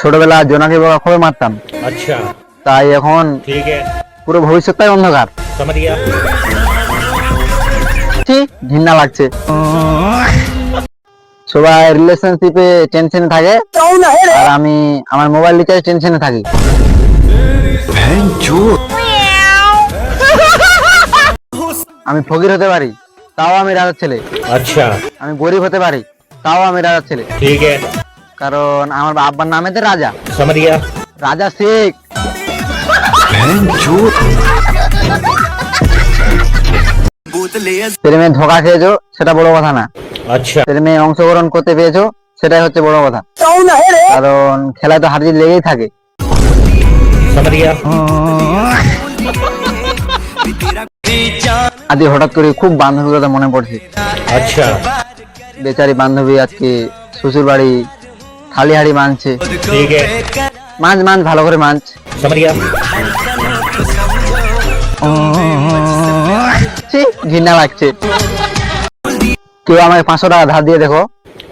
ছোটবেলা জোনাকি বাবা খুবই মারতাম। আচ্ছা। তাই এখন পুরো ভবিষ্যৎটাই অন্ধকার। ঘৃণা লাগছে। সবাই রিলেশনশিপে টেনশনে থাকে। আর আমি আমার মোবাইল রিচার্জ টেনশনে থাকি। আমি ফকির হতে পারি তাও আমি রাজার ছেলে। আচ্ছা। আমি গরিব হতে পারি তাও আমি রাজার ছেলে। ঠিক আছে। কারণ আমার আব্বার নামে তো রাজা। রাজা শেখ। হ্যাঁ, প্রেমে ধোকা খেয়েছো সেটা বড় কথা না। আচ্ছা। ছেলে অংশগ্রহণ করতে পেয়েছ সেটাই হচ্ছে বড় কথা। কারণ খেলা তো হারজি লেগেই থাকে। আজি হঠাৎ করে খুব বান্ধবীর কথা মনে পড়ছে। আচ্ছা। বেচারি বান্ধবী আজকে শ্বশুর বাড়ি খালি হাড়ি মানছে। ঠিক মাছ মাছ ভালো করে মাছ ঘৃণা লাগছে। কেউ আমাকে পাঁচশো টাকা ধার দিয়ে দেখো।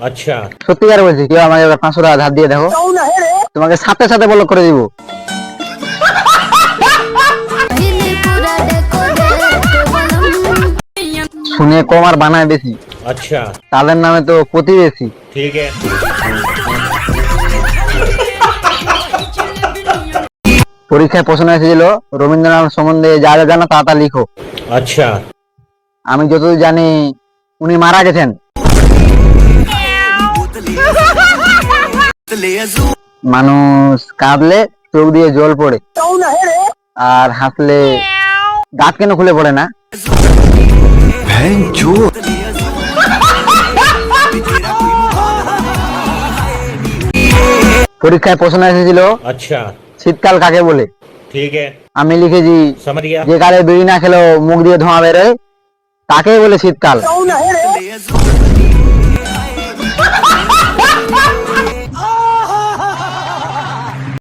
আচ্ছা। সত্যিকার বলছি কেউ আমাকে পাঁচশো টাকা ধার দিয়ে দেখো। তোমাকে সাথে সাথে বলো করে দিব। শুনে কম আর বানায় বেশি। আচ্ছা। তাদের নামে তো প্রতিবেশী। ঠিক আছে। পরীক্ষায় প্রশ্ন এসেছিল রবীন্দ্রনাথ সম্বন্ধে যা যা জানা তা তা লিখো। আচ্ছা। আমি যতদূর জানি উনি মারা গেছেন। মানুষ কাঁদলে চোখ দিয়ে জল পড়ে আর হাসলে দাঁত কেন খুলে পড়ে না? পরীক্ষায় প্রশ্ন এসেছিল আচ্ছা। শীতকাল কাকে বলে? ঠিক আমি লিখেছি যে কালে বিড়ি না খেলেও মুখ দিয়ে ধোঁয়া বেরোয় তাকে বলে শীতকাল।